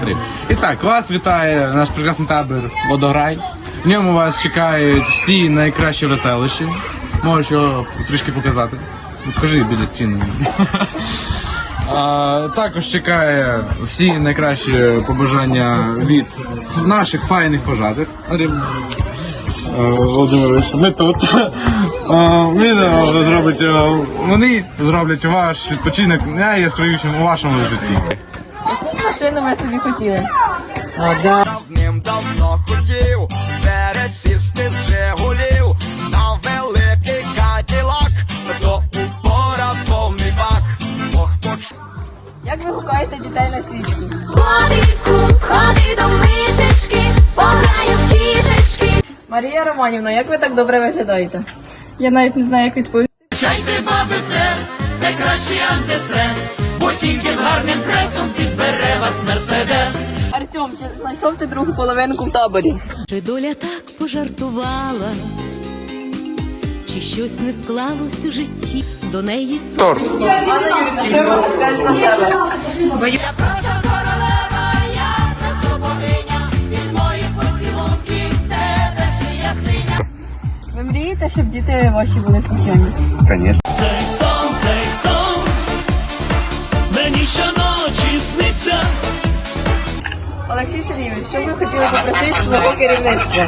Далі. І так, вас вітає наш прекрасний табір Водограй. В ньому вас чекають всі найкращі веселищі. Можеш його трішки показати. Покажи біля стіни. Також чекає всі найкращі побажання від наших файних пожатих. Володимирович, ми тут. Відео зробить, вони зроблять ваш відпочинок найяскравішим у вашому житті. Машину ми собі хотіли? Давним-давно хотів пересісти з Жигулів на великий каділак, до упора повний бак. Бог почув. Як ви гукаєте дітей на свічки? Ходику, ходи до мишечки, пограю в кішечки. Марія Романівна, як ви так добре виглядаєте? Я навіть не знаю, як відповісти. Чайте баби прес, це кращий антистрес, бо тільки з гарним пресом. Артем, чи знайшов ти другу половинку в таборі? Чи доля так пожартувала, чи щось не склалось у житті до неї с- Анна Юрійовна, що ви скажете на себе? Бою... Просто королева, я просто богиня, від моїх поцілунків тебе шия синя. Ви мрієте, щоб діти ваші були спокійні? Цей Сергійович, що ви хотіли попросити свого керівництва?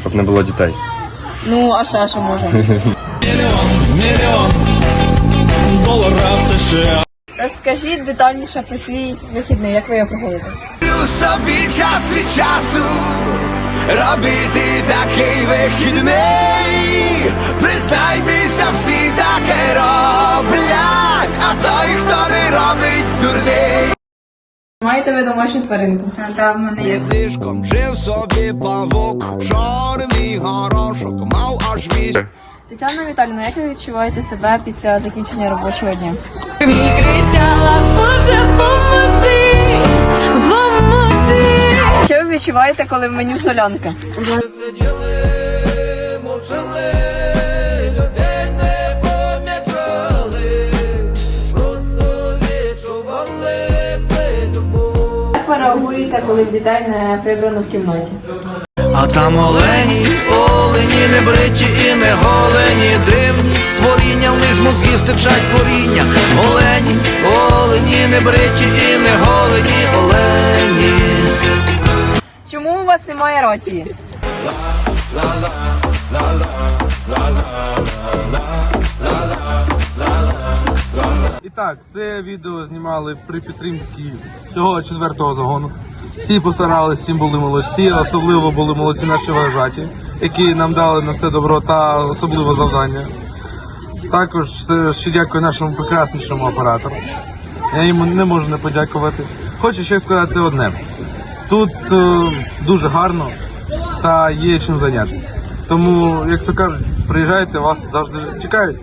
щоб не було дітей. Ну, а ще що може? Мільйон доларів США. Розкажіть детальніше про свій вихідний, як ви його проводите? Собі час від часу робити такий вихідний. Признайтеся, всі таке роблять, а той, хто не робить. Маєте ви домашню тваринку? Так, в мене є. Слишком жив собі павук, чорний горошок, мав аж вісім. Тетяна Віталіна, як ви відчуваєте себе після закінчення робочого дня? Що ви відчуваєте, коли в меню солянка? Як ви реагуєте, коли дітей не прибрано в кімнаті? А там олені, олені, не бриті і не голені, дивні створіння, в них з мозгів стичать коріння. Олені, олені, не бриті і не голені, олені. Чому у вас немає рації? Так, це відео знімали при підтримці всього четвертого загону. Всі постаралися, всі були молодці, особливо були молодці наші вожаті, які нам дали на це добро та особливе завдання. Також ще дякую нашому прекраснішому оператору. Я йому не можу не подякувати. Хочу ще сказати одне: тут е, дуже гарно та є чим зайнятися. Тому, як то кажуть, приїжджайте, вас завжди чекають.